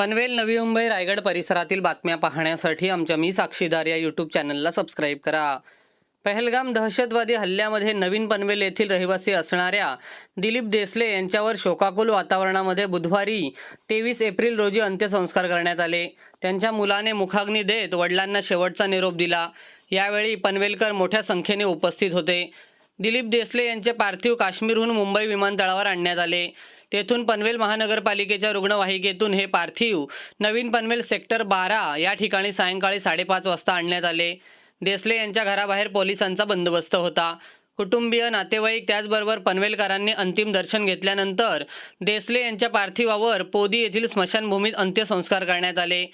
पनवेल नवी मुंबई रायगड परिसरातील बातम्या पाहण्यासाठी आमच्या मी साक्षीदार या यूट्यूब चॅनलला सबस्क्राईब करा. पहलगाम दहशतवादी हल्ल्यामध्ये नवीन पनवेल येथील रहिवासी असणाऱ्या दिलीप देसले यांच्यावर शोकाकुल वातावरणामध्ये बुधवारी तेवीस एप्रिल रोजी अंत्यसंस्कार करण्यात आले. त्यांच्या मुलाने मुखाग्नी देत वडिलांना शेवटचा निरोप दिला. यावेळी पनवेलकर मोठ्या संख्येने उपस्थित होते. दिलीप देसले यांचे पार्थिव काश्मीरहून मुंबई विमानतळावर आणण्यात आले. तेथून पनवेल महानगरपालिकेच्या रुग्णवाहिकेतून हे पार्थिव नवीन पनवेल सेक्टर बारा या ठिकाणी सायंकाळी साडेपाच वाजता आणण्यात आले. देसले यांच्या घराबाहेर पोलिसांचा बंदोबस्त होता. कुटुंबीय नातेवाईक त्याचबरोबर पनवेलकरांनी अंतिम दर्शन घेतल्यानंतर देसले यांच्या पार्थिवावर पोदी येथील स्मशानभूमीत अंत्यसंस्कार करण्यात आले.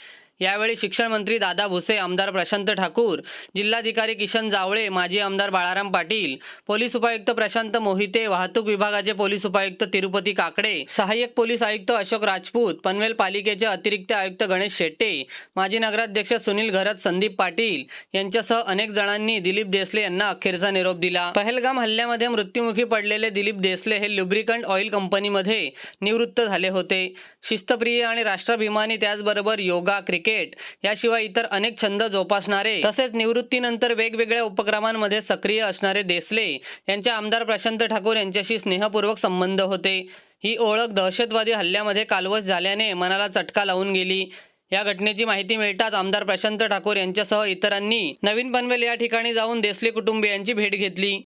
यावेळी शिक्षण मंत्री दादा भुसे आमदार प्रशांत ठाकूर जिल्हाधिकारी किशन जावळे माजी आमदार बाळाराम पाटील पोलीस उपायुक्त प्रशांत मोहिते वाहतूक विभागाचे पोलीस उपायुक्त तिरुपती काकडे सहाय्यक पोलीस आयुक्त अशोक राजपूत पनवेल पालिकेचे अतिरिक्त आयुक्त गणेश शेट्टे माजी नगराध्यक्ष सुनील घरत संदीप पाटील यांच्यासह अनेक जणांनी दिलीप देसले यांना अखेरचा निरोप दिला. पहलगाम हल्ल्यामध्ये मृत्युमुखी पडलेले दिलीप देसले हे लुब्रिकंट ऑइल कंपनीमध्ये निवृत्त झाले होते. शिस्तप्रिय आणि राष्ट्राभिमानी त्याचबरोबर योगा क्रिकेट याशिवाय इतर अनेक छंद जोपासणारे तसेच निवृत्तीनंतर वेगवेगळ्या उपक्रमांमध्ये सक्रिय असणारे देसले यांचे आमदार प्रशांत ठाकूर यांच्याशी स्नेहपूर्वक संबंध होते. ही ओळख दहशतवादी हल्ल्यामध्ये कालवश झाल्याने मनाला चटका लावून गेली. या घटनेची माहिती मिळताच आमदार प्रशांत ठाकूर यांच्यासह इतरांनी नवीन पनवेल या ठिकाणी जाऊन देसले कुटुंबियांची भेट घेतली.